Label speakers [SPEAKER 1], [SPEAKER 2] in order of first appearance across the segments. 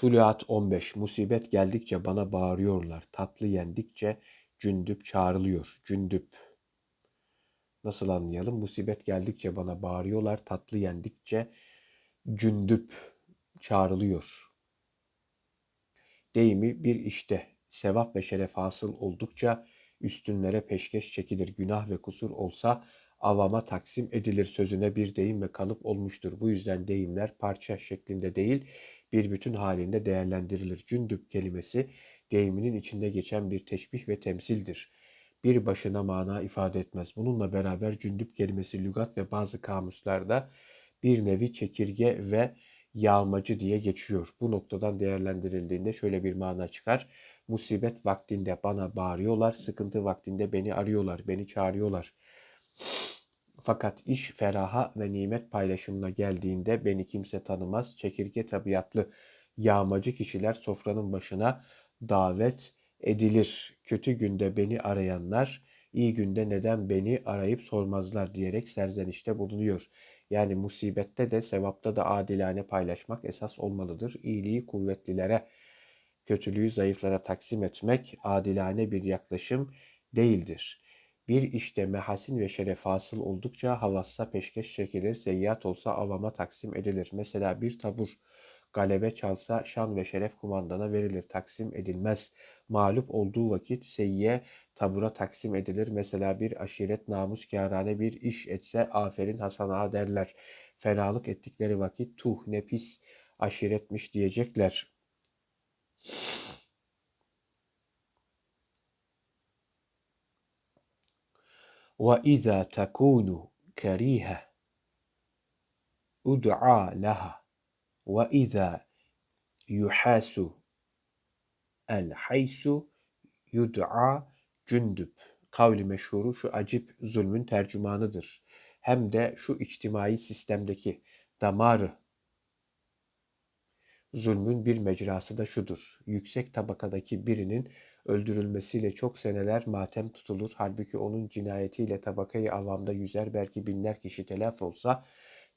[SPEAKER 1] Tuluat 15. Musibet geldikçe bana bağırıyorlar. Tatlı yendikçe cündüp çağrılıyor. Cündüp. Nasıl anlayalım? Musibet geldikçe bana bağırıyorlar. Tatlı yendikçe cündüp çağrılıyor. Deyimi bir işte sevap ve şeref hasıl oldukça üstünlere peşkeş çekilir. Günah ve kusur olsa avama taksim edilir sözüne bir deyim ve kalıp olmuştur. Bu yüzden deyimler parça şeklinde değil bir bütün halinde değerlendirilir. Cündüp kelimesi deyiminin içinde geçen bir teşbih ve temsildir. Bir başına mana ifade etmez. Bununla beraber cündüp kelimesi lügat ve bazı kamuslarda bir nevi çekirge ve yağmacı diye geçiyor. Bu noktadan değerlendirildiğinde şöyle bir mana çıkar. Musibet vaktinde bana bağırıyorlar, sıkıntı vaktinde beni arıyorlar, beni çağırıyorlar. Fakat iş feraha ve nimet paylaşımına geldiğinde beni kimse tanımaz. Çekirge tabiatlı yağmacı kişiler sofranın başına davet edilir. Kötü günde beni arayanlar iyi günde neden beni arayıp sormazlar diyerek serzenişte bulunuyor. Yani musibette de sevapta da adilane paylaşmak esas olmalıdır. İyiliği kuvvetlilere, kötülüğü zayıflara taksim etmek adilane bir yaklaşım değildir. Bir işte mehasin ve şeref hasıl oldukça havassa peşkeş çekilir, seyyat olsa avama taksim edilir. Mesela bir tabur galebe çalsa şan ve şeref kumandana verilir, taksim edilmez. Mağlup olduğu vakit seyyiye tabura taksim edilir. Mesela bir aşiret namuskârane bir iş etse aferin hasana derler. Fenalık ettikleri vakit tuh ne pis aşiretmiş diyecekler. وإذا تكون كريهة أدعى لها وإذا يحاس الحيس yud'a cündüp. Kavli meşhuru şu acip zulmün tercümanıdır. Hem de şu içtimai sistemdeki damarı zulmün bir mecrası da şudur. Yüksek tabakadaki birinin öldürülmesiyle çok seneler matem tutulur. Halbuki onun cinayetiyle tabakayı avamda yüzer belki binler kişi telef olsa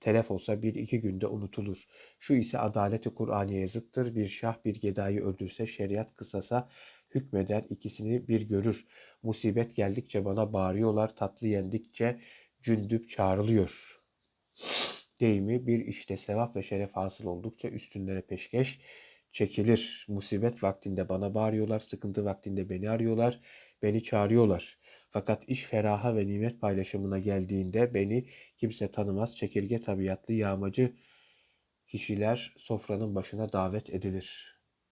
[SPEAKER 1] telef olsa bir iki günde unutulur. Şu ise adaleti Kur'an'ya zıttır. Bir şah bir gedayı öldürse şeriat kısasa hükmeder ikisini bir görür. Musibet geldikçe bana bağırıyorlar tatlı yendikçe cündüp çağrılıyor. Deyimi bir işte sevap ve şeref hasıl oldukça üstünlere peşkeş çekilir. Musibet vaktinde bana bağırıyorlar, sıkıntı vaktinde beni arıyorlar, beni çağırıyorlar. Fakat iş feraha ve nimet paylaşımına geldiğinde beni kimse tanımaz, çekirge tabiatlı yağmacı kişiler sofranın başına davet edilir.